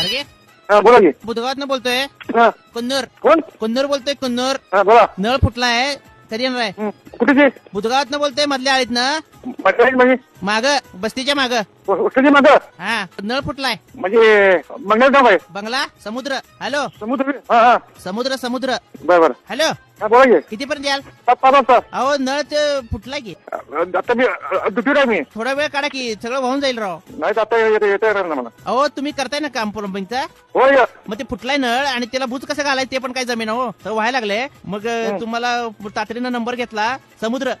अरे हा बोला की. बुधगावात बोलतोय. हा. कुन्नूर. कोण? कुन्नूर बोलतोय कुन्नूर. हा बोला. नळ फुटलाय. कधी येणार आहे. हं, कुठे ते? बुधगावात बोलतोय मधल्या आळीत ना म्हणजे म्हणजे? माग बस्तीच्या माग. माझं हा नळ फुटलाय. म्हणजे आहे. बंगला? समुद्र. हॅलो? समुद्र? हा हा. समुद्र समुद्र. बरं बरं. हॅलो? बोला की. किती पर्यंत याल वाजता अहो नळ ते फुटलाय की. आता मी दुटीवर आहे. मी थोडा वेळ काढा की सगळं वाहून जाईल राव. नाही तर आता येता येता येणार ना मला. अहो तुम्ही करताय ना काम प्लंबिंगचं होय मग ते फुटलाय नळ आणि त्याला भूज कसं घालायचं ते पण काय जमीन हो. तर व्हायला लागले. मग तुम्हाला तातडीनं नंबर घेतला. समुद्र.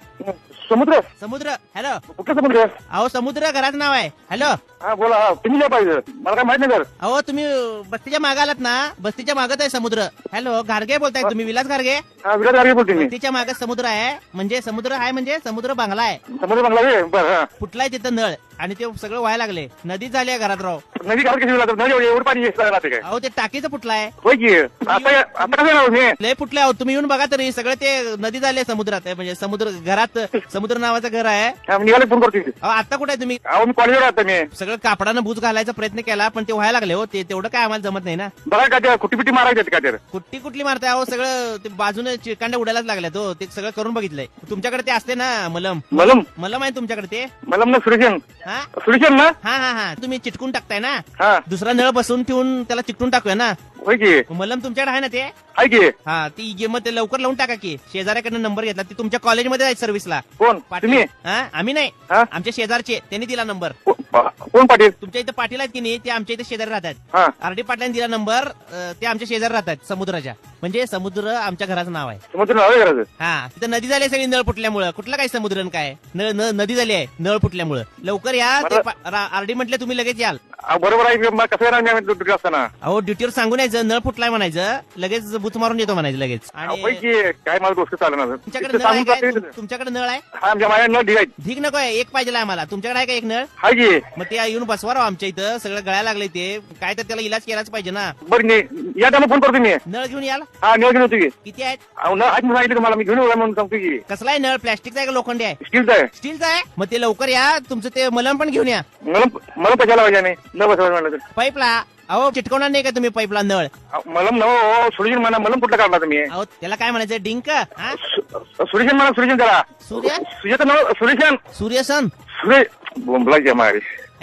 समुद्र? समुद्र हॅलो कुठलं समुद्र अहो समुद्र घराचं नाव आहे. हॅलो हा बोला. हा तुम्ही काय पाहिजे. मला काय माहीत नाही सर अहो तुम्ही बस्तीच्या माग आलात ना? बस्तीच्या मागत आहे समुद्र. हॅलो घारगे बोलताय तुम्ही विलास घारगे? हा विराट बोलते मी. बस्तीच्या मागे समुद्र आहे. म्हणजे समुद्र आहे म्हणजे समुद्र बांगला आहे. समुद्र बंगला आहे? बरं हा. फुटलाय तिथं नळ? आणि ते सगळं व्हायला लागले. नदी झाली आहे घरात राव. नदी घरात कशी लागत नदी एवढं पाणी राहते काय? अहो ते टाकीचं फुटलाय. होय की? आता आता कसं येणार मी लय फुटले आहोत तुम्ही येऊन बघा तरी. सगळं ते नदी झाले समुद्रात. आहे म्हणजे समुद्र घरात समुद्र नावाचं घर आहे. हा, मी निघाले फोन करतो अहो आता कुठे आहे तुम्ही? अहो मी कॉलेजवर आता मी. सगळं कापडानं बूज घालायचा प्रयत्न केला पण ते व्हायला लागले हो. ते तेवढं काय आम्हाला जमत नाही ना. बघा का त्या कुटी पिटी मारायचे का तर कुट्टी कुठली मारताय? अहो सगळं ते बाजूने चिकांड्या उडायलाच लागल्यात हो. ते सगळं करून बघितलंय. तुमच्याकडे ते असते ना मलम. मलम? मलम आहे तुमच्याकडे ते? मलम ना सुरेशन हा? सुरेशन ना? हा हा हा. तुम्ही चिटकून टाकताय ना? हा. दुसरा नळ बसवून ठेवून त्याला चिकटून टाकूया ना? होय की? मलम तुमच्याकडे आहे ना ते? आहे की? हा ती गे- मग ते लवकर लावून टाका की. शेजाऱ्याकडनं नंबर घेतला. ती तुमच्या कॉलेजमध्ये आहे सर्व्हिसला कोण? तुम्ही? हा आम्ही नाही. हा? आमच्या शेजारचे. त्यांनी दिला नंबर. को- कोण पाटील? तुमच्या इथे पाटील आहेत की नाही ते आमच्या इथे शेजारी राहतात. हा. आरडी पाटलांनी दिला नंबर अं, ते आमच्या शेजारी राहतात समुद्राच्या. म्हणजे समुद्र आमच्या घराचं नाव आहे. समुद्र नाव आहे घराचं? हा तिथं नदी झाली आहे सगळी नळ फुटल्यामुळं. कुठलं काय समुद्र काय? नळ न- नदी झाली आहे नळ फुटल्यामुळं. लवकर या मला- आरडी म्हटलं तुम्ही लगेच याल. अहो, बरोबर आहे मग कसं येणार मी आम्ही दुटी असताना? अहो ड्युटीवर सांगून यायचं नळ फुटलाय म्हणायचं लगेच बुत मारून येतो म्हणायचं लगेच. अहो, आणि काय मला गोष्ट चालणार तुमच्याकडे नळ आहे काय तुम- तुमच्याकडे नळ आहे? हा आमच्या माझ्या न ठीक नको आहे एक पाहिजे आम्हाला. तुमच्याकडे आहे का एक नळ? हाय की. मग ते येऊन बसवा राव आमच्या इथं सगळं गळायला लागले ते. काय तर त्याला इलाज केलाच पाहिजे ना. बरं नाही या टायमा फोन करतो मी. नळ घेऊन याल? हा नियोजन होती की. किती आहेत? अहो, न आज सांगितलं तुम्हाला. मी घेऊन येऊ म्हणून सांगतो की. कसला आहे नळ? प्लॅस्टिकचा आहे का लोखंडी आहे? स्टीलचा आहे. स्टीलचा आहे? मग ते लवकर या तुमचं ते मलम पण घेऊन या. मला मला पैशाला पाहिजे नाही न बसवायला म्हणलं तर पाईपला. अहो चिटकवणार नाही का तुम्ही पाईपला नळ? अहो, मलम नव सुरेशन म्हणा मलम कुठला काढला तुम्ही? अहो त्याला काय म्हणायचं? डिंक? हा? सु- म्हणा सुरेशन त्याला सूर्य? सुजेत नव सुरेशन. सूर्यसन? सुरे बोंबला मारी.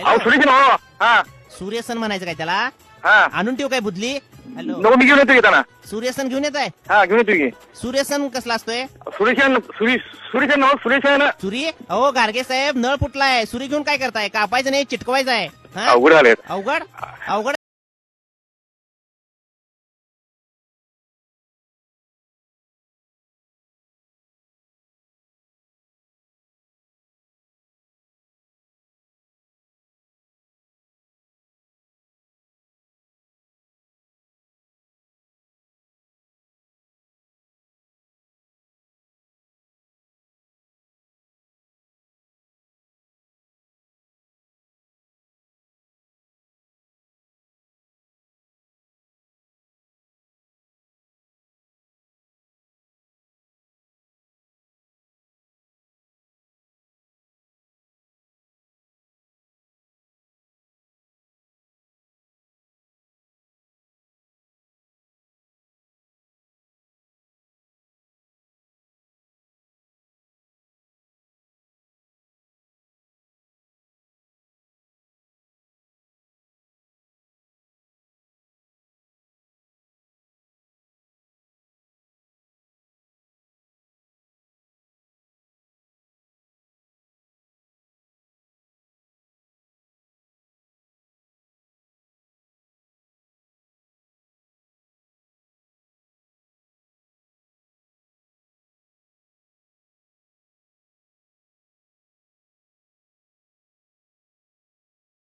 अहो सुरेशन हो हा. सूर्यसन म्हणायचं काय त्याला? हा. आणून ठेव काय बुदली हॅलो. नको मी घेऊन येतो येताना सूर्यसन घेऊन येत आहे हा घेऊन येतो की. सूर्यसन कसला असतोय? सुरेशन सुरी सुरेशन नव सुरेशन सुरी? अहो गार्गे साहेब नळ फुटलाय. सुरी घेऊन काय करताय? कापायचं नाही चिटकवायचं आहे. हा? अवघड आलेत अवघड? अवघड